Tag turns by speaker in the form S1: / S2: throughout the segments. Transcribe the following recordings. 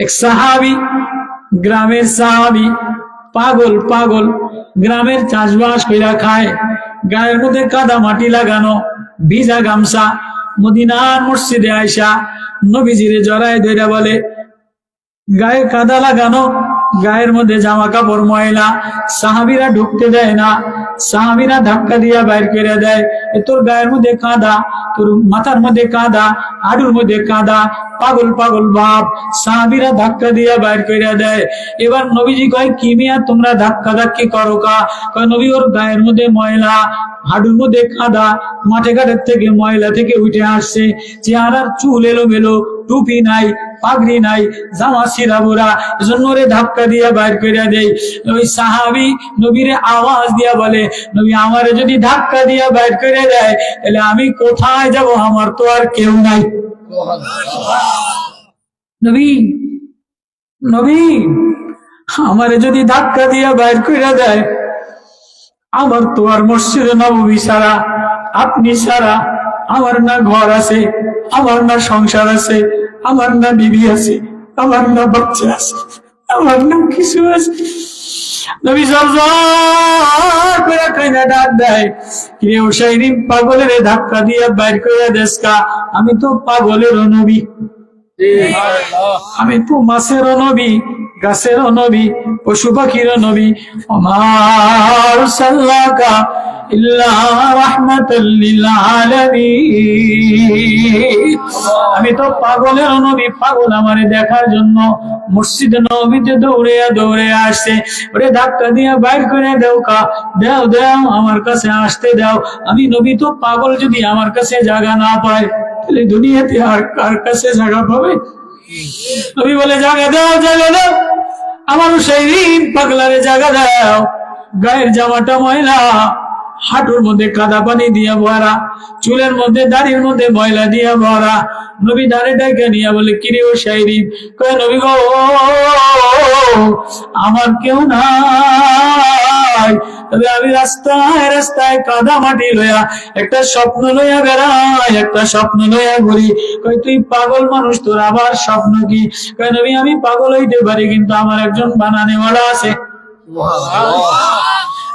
S1: এক সাহাবি, গ্রামের সাহাবি, পাগল পাগল, গ্রামের চাষবাস কইরা খায়। গায়ের মধ্যে কাদা মাটি লাগানো, ভিজা গামছা, মদিনার মসজিদে আয়সা নবীজিরে জড়ায় ধইরা বলে, গায়ে কাদা লাগানো, গায়ের মধ্যে জামা কাপড় ময়লা, সাহাবিরা ঢুকতে দেয় না। সাহাবিরা ধাক্কা দিয়া বাইর করে দেয় তোর গায়ের মধ্যে কাদা, তোর মাথার মধ্যে কাদা হাড়ুর মধ্যে কাদা, পাগল পাগল ভাব সাহাবিরা ধাক্কা দিয়া বাইর করে দেয়। এবার নবীজি কয়, কি মিয়া, তোমরা ধাক্কা ধাক্কি করো কা? কয়, নবী, ওর গায়ের মধ্যে ময়লা হাডুর মধ্যে কাদা, মাঠে ঘাটের থেকে ময়লা থেকে উঠে আসছে। চেহারার চুল এলো মেলো টুপি নাই, পাগড়ি নাই, জামা সিরাবুরা এজন্য ওরে ধাক্কা দিয়া বাইর করে দেয় ওই সাহাবি নবীরে আওয়াজ দিয়া বলে, নবী, আমারে যদি ধাক্কা দিয়া বাইর করে দেয় তাহলে আমি কোথায় যাব? আমার তো আর কেউ নাই। আমারে যদি ধাক্কা দিয়া বাইর করে দেয়, আমার তো আর মসজিদে নবী সারা আপনি সারা আমার না ঘর আছে, আমার না সংসার আছে, আমার না বিবি আছে, আমার না বাচ্চা আছে, আমার না কিছু আছে। নবী সরজর করে কইনা ডাক দেয়। কিরে ও পাগলের ধাক্কা দিয়া বাইর কইরা দেশকা আমি তো পাগলের নবী। আমি তো মাছের নবী, গাছের নবী, পশু পাখির নবী। আমার সাল্লাকা আমি তো পাগলের নবী, পাগল আমারে দেখার জন্য মসজিদে নবীতে দৌড়ে দৌড়ে আসছে। ওরে ধাক্কা দিয়ে বাইর করে দেও কা, দেও দেও, আমার কাছে আসতে দাও। আমি নবী তো পাগল যদি আমার কাছে জায়গা না পায়, তাহলে দুনিয়াতে আর কার কাছে জায়গা পাবে? নবী বলে জায়গা দাও জায়গা দাও আমার সেই পাগলারে জায়গা দাও। গায়ের জামাটা ময়লা হাঁটুর মধ্যে কাদা পানি দিয়া ভরা, চুলের মধ্যে দাড়ির মধ্যে ময়লা দিয়া ভরা। নবী দাঁড়ে ডাকে নিয়ে বলে, কিরে ও শাইরি কয়, নবী গো, আমার কেউ নাই। তবে আমি রাস্তায় রাস্তায় কাদা মাটি লইয়া একটা স্বপ্ন লইয়া বেড়াই, একটা স্বপ্ন লইয়া ঘুরি। কই তুই পাগল মানুষ, তোর আবার স্বপ্ন কি? কয়, নবী, আমি পাগল হইতে পারি, কিন্তু আমার একজন বানানেওয়ালা আছে।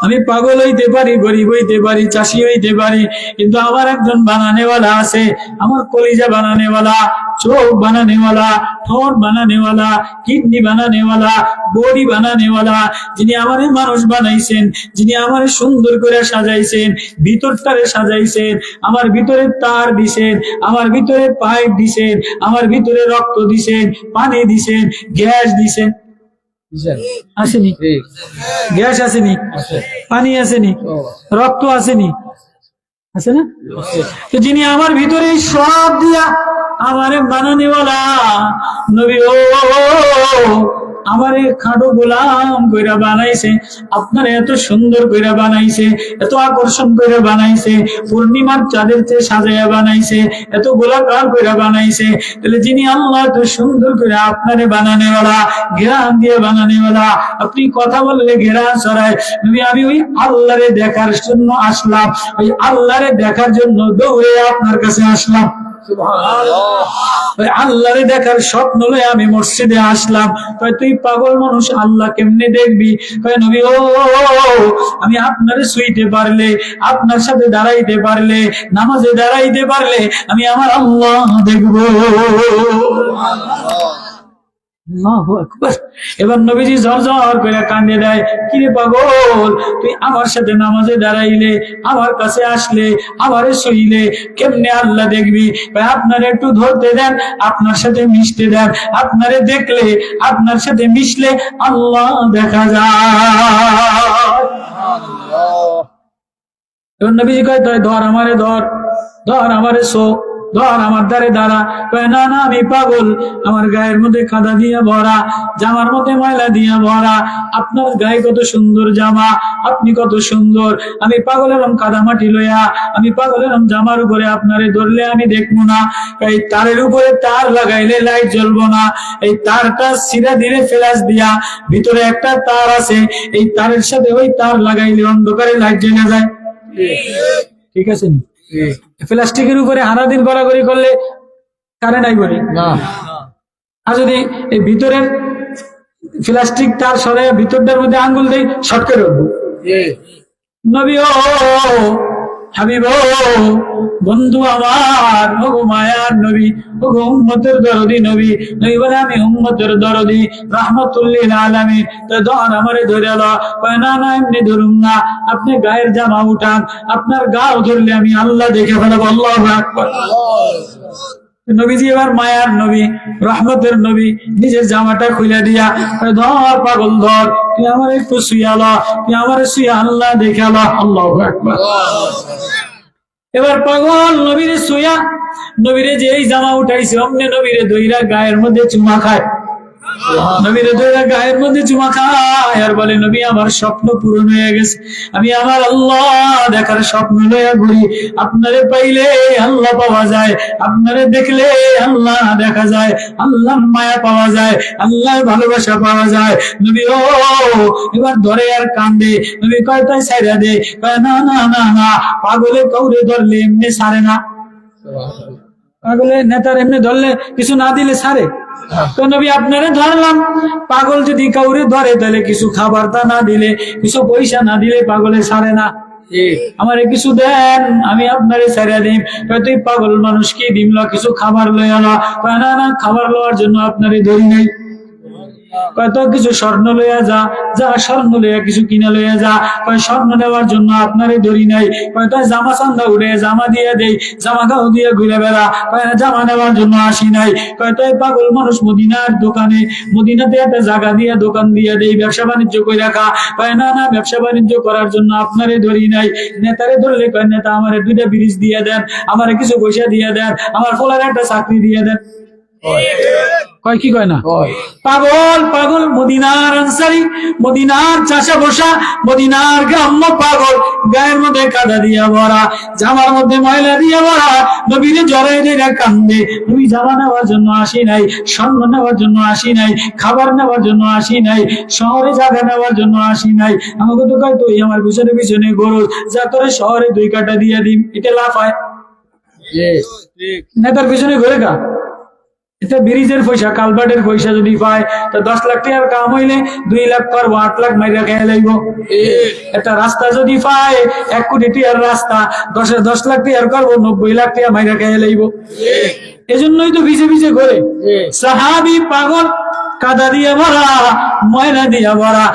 S1: আমি পাগল হইতে পারি, গরিব হইতে পারি, চাষি হইতে পারি, কিন্তু আমার একজন বানানেওয়ালা আছে, আমার কলিজা বানানেওয়ালা, চোখ বানানেওয়ালা, ঠোঁট বানানেওয়ালা, কিডনি বানানেওয়ালা, বডি বানানেওয়ালা, যিনি আমারে মানুষ বানাইছেন, যিনি আমারে সুন্দর করে সাজাইছেন, ভিতরটারে সাজাইছেন, আমার ভিতরে তার দিছেন, আমার ভিতরে পাইপ দিছেন, আমার ভিতরে রক্ত দিছেন, পানি দিছেন, গ্যাস দিছেন। আসেনি। গ্যাস আসেনি। পানি আসেনি। রক্ত আসেনি। আছে না? তো যিনি আমার ভিতরে সব দিয়া আমারে বানানিওয়ালা নবী, ও আমারে খাটো গোলাম কইরা বানাইছে, আপনার এত সুন্দর কইরা বানাইছে, এত আকর্ষণ কইরা বানাইছে, পূর্ণিমার চাঁদের চেয়ে সাজাইয়া বানাইছে, এত গোলাকার কইরা বানাইছে। তাহলে যিনি আল্লাহ এত সুন্দর করে আপনারে বানানেওয়ালা ঘেরান দিয়ে বানানেওয়ালা আপনি কথা বললে ঘেরা সরায় নবী, আমি ওই আল্লাহরে দেখার জন্য আসলাম, ওই আল্লাহরে দেখার জন্য দৌড়ে আপনার কাছে আসলাম। আল্লাহরে দেখার স্বপ্ন লয়ে আমি মসজিদে আসলাম। তুই পাগল মানুষ, আল্লাহ কেমনে দেখবি? নবী, ও আমি আপনারে শুইতে পারলে, আপনার সাথে দাঁড়াইতে পারলে, নামাজে দাঁড়াইতে পারলে, আমি আমার আল্লাহ দেখব। আল্লাহু। এবার নবীজি ঝরঝর করে কান্দে দেয় কিরে পাগল তুই আমার সাথে নামাজে দাঁড়াইলে আমার কাছে আসলে আমারে শুইলে কেমনে আল্লাহ দেখবি? আপনার একটু ধরতে দেন আপনার সাথে মিশতে দেন আপনারে দেখলে আপনার সাথে মিশলে আল্লাহ দেখা যায়। এবার নবীজি কয় তুই ধর আমারে ধর ধর আমারে শো। ধর আমার দ্বারে দাঁড়া। না না, আমি পাগল। আমার গায়ের মধ্যে কাদা দিয়া ভরা, জামার মধ্যে ময়লা দিয়া ভরা। আপনার গায়ে কত সুন্দর জামা, আপনি কত সুন্দর। আমি পাগল এরম কাদা মাটি লইয়া, আমি পাগল এরম জামার উপরে আপনারে ধরলে আমি দেখব না। এই তারের উপরে তার লাগাইলে লাইট জ্বলবো না। এই তারটা সিরা ধীরে ফেলাস দিয়া, ভিতরে একটা তার আছে। এই তারের সাথে ওই তার লাগাইলে অন্ধকারে লাইট জ্বলে যায়। ঠিক আছে নি? প্লাস্টিকের উপরে হানা দিন গড়াগড়ি করলে কারেন্ট নাই
S2: বলি
S1: আর যদি এই ভিতরের প্লাস্টিক তার সরে ভিতরটার মধ্যে আঙ্গুল দেই শর্ট করে উঠবো। নবী ও। হাবিব, বন্ধু আমার, ওগো মায়ার নবী, ওগো উম্মতের দরদি নবী নবী বলে আমি উম্মতের দরদি, রাহমাতুল্লিল আলামিন, তো ধর আমারে ধরে এলো কয়, না না, এমনি ধরুন না। আপনি গায়ের জামা উঠান, আপনার গাও ধরলে আমি আল্লাহ দেখে ফেলাবো আল্লাহ আকবার। নবীজি এবার মায়ার নবী, রহমতের নবী, নিজের জামাটা খুলে দিয়া ধর পাগল ধর, তুই আমার একটু শুয়ালা তুই আমার শুয়া আল্লাহ দেখাল আল্লাহ এবার পাগল নবীরে শুয়া নবীরে যে এই জামা উঠাইছে, অমনে নবীরে দইরা গায়ের মধ্যে চুমা খায়। গায়ের মধ্যে চুমা খায় আর বলে, নবী, আমার স্বপ্ন পূরণ হয়ে গেছে। আমি আমার আল্লাহ দেখার স্বপ্ন লইয়া ঘুরি। আপনারে পাইলে আল্লাহ পাওয়া যায়। আপনারে দেখলে আল্লাহ দেখা যায়। আল্লাহর মায়া পাওয়া যায়। আল্লাহর ভালোবাসা পাওয়া যায়। নবী, ও, এবার ধরে আর কান্দে। নবী কয়টায় সাইরা দে। কয়, না না না না, পাগলে কৌরে ধরলে এমনি সারে না। পাগলে নেতার এমনি ধরলে কিছু না দিলে সারে তো নবী আপনারে ধরলাম। পাগল যদি কাউরে ধরে, তাহলে কিছু খাবার তা না দিলে, কিছু পয়সা না দিলে পাগলে সারে না। আমারে কিছু দেন, আমি আপনারে ছেড়ে দিম। তুই পাগল মানুষ কি দিমলা? কিছু খাবার লই আলা কয়, না না, খাবার লওয়ার জন্য আপনারে ধরি নাই। কয় তো কিছু স্বর্ণ লইয়া যা যা স্বর্ণ লইয়া কিছু কিনা লইয়া যা। কয়, স্বর্ণ নেওয়ার জন্য আপনারে ধরি নাই। কয় তো জামা চান্দা উড়ে, জামা দিয়ে দেই, জামা গাও দিয়ে ঘুরে বেড়া। কয় জামা নেওয়ার জন্য আসি নাই। কয় তো এই পাগল মানুষ মদিনার দোকানে, মদিনাতে একটা জায়গা দিয়ে দোকান দিয়ে দেই, ব্যবসা বাণিজ্য করে রাখা? কয়, না না, ব্যবসা বাণিজ্য করার জন্য আপনারে ধরি নাই। নেতারে ধরলে কয়, নেতা, আমারে দুইটা ব্রিজ দিয়ে দেন, আমারে কিছু পয়সা দিয়ে দেন, আমার ফলার একটা চাকরি দিয়ে দেন। কয়? কি কয় না? পাগল পাগল মদিনার আনসারি মদিনার চাষা বসা মদিনার গ্রাম্য পাগল। গায়ের মধ্যে কাদা দিয়া ভরা জামার মধ্যে ময়লা দিয়া ভরা। নবীরে জড়াই দিয়ে কান্দে। নবী জামা নেওয়ার জন্য আসি নাই স্বর্ণ নেওয়ার জন্য আসি নাই খাবার নেওয়ার জন্য আসি নাই শহরে জায়গা নেওয়ার জন্য আসি নাই। আমাকে তো কয় তুই আমার পিছনে পিছনে গরু যা তোরে শহরে দুই কাটা দিয়ে দিম। এটা লাভ হয় নেতার পিছনে ঘুরে গা। এটা ব্রিজের পয়সা কালভার্টের পয়সা যদি পায় তো দশ লাখ টাকার কাম হইলে দুই লাখ করব আট লাখ মাইরা খেয়ে লাগব একটা রাস্তা যদি পায় এক কোটি টিয়ার রাস্তা দশে দশ লাখ টিয়ার করব নব্বই লাখ টিয়া মাইরা খেয়ে লাগব এজন্যই তো ভিজে ভিজে করে সাহাবি পাগল কাদা দিয়ে ভরা ময়লা দিয়ে ভরা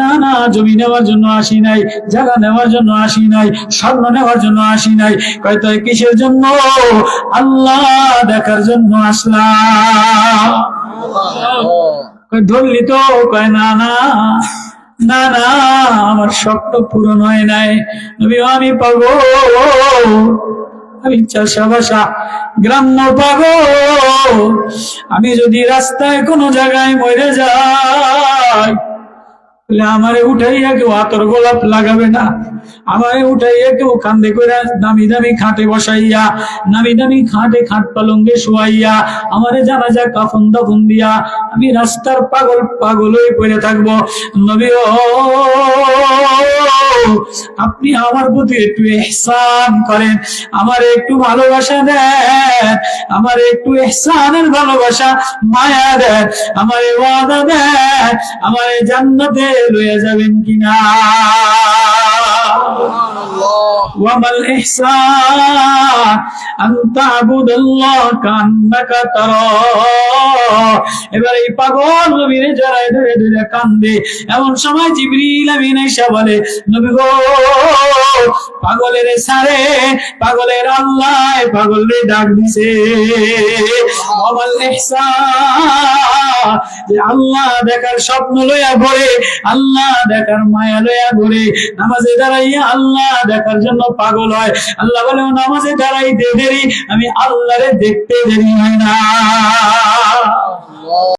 S1: না না, জমি নেওয়ার জন্য আসি নাই, জায়গা নেওয়ার জন্য আসি নাই, স্বর্ণ নেওয়ার জন্য আসি নাই। কয়, তো কিসের জন্য? আল্লাহ দেখার জন্য আসলাম। ধরলি তো? কয়, না না না না, আমার স্বপ্ন পূরণ হয় নাই। আমি পাবো আমি গ্রাম্য পাব আমি যদি রাস্তায় কোনো জায়গায় মরে যাই আমারে উঠাইয়া কেউ আতর গোলাপ লাগাবে না। আমারে উঠাইয়া কেউ কান্দে করে দামি দামি খাটে বসাইয়া, নামি দামি খাটে খাট পালঙ্গে শোয়াইয়া, আমারে জানা যা কাফন দাফন দিয়া, আমি রাস্তার পাগল পাগল হয়ে পড়ে থাকব। নবী ও, আপনি আমার প্রতি একটু এহসান করেন, আমার একটু ভালোবাসা দেন, আমার একটু এহসানের ভালোবাসা মায়া দেন, আমার ওয়াদা দেন, আমার জান্নাতে লইয়া যাবেন কিনা وما الإحسان أن تعبد الله كأنك تراه এবার এই পাগল নবীরে জড়ায় ধরে ধরে কান্দে এমন সময় জিবরিল আমিন এসে বলে নবী গো পাগলের সারে পাগলের আল্লাহ পাগলের ডাক দিছে অমাল ইহসান আল্লাহ দেখার স্বপ্ন লইয়া ঘরে আল্লাহ দেখার মায়া লইয়া ঘরে নামাজে দাঁড়াইয়া আল্লাহ দেখার জন্য পাগল হয়। আল্লাহ বলে নামাজে দাঁড়াইতে দেরি, আমি আল্লাহরে দেখতে দেরি হয় না।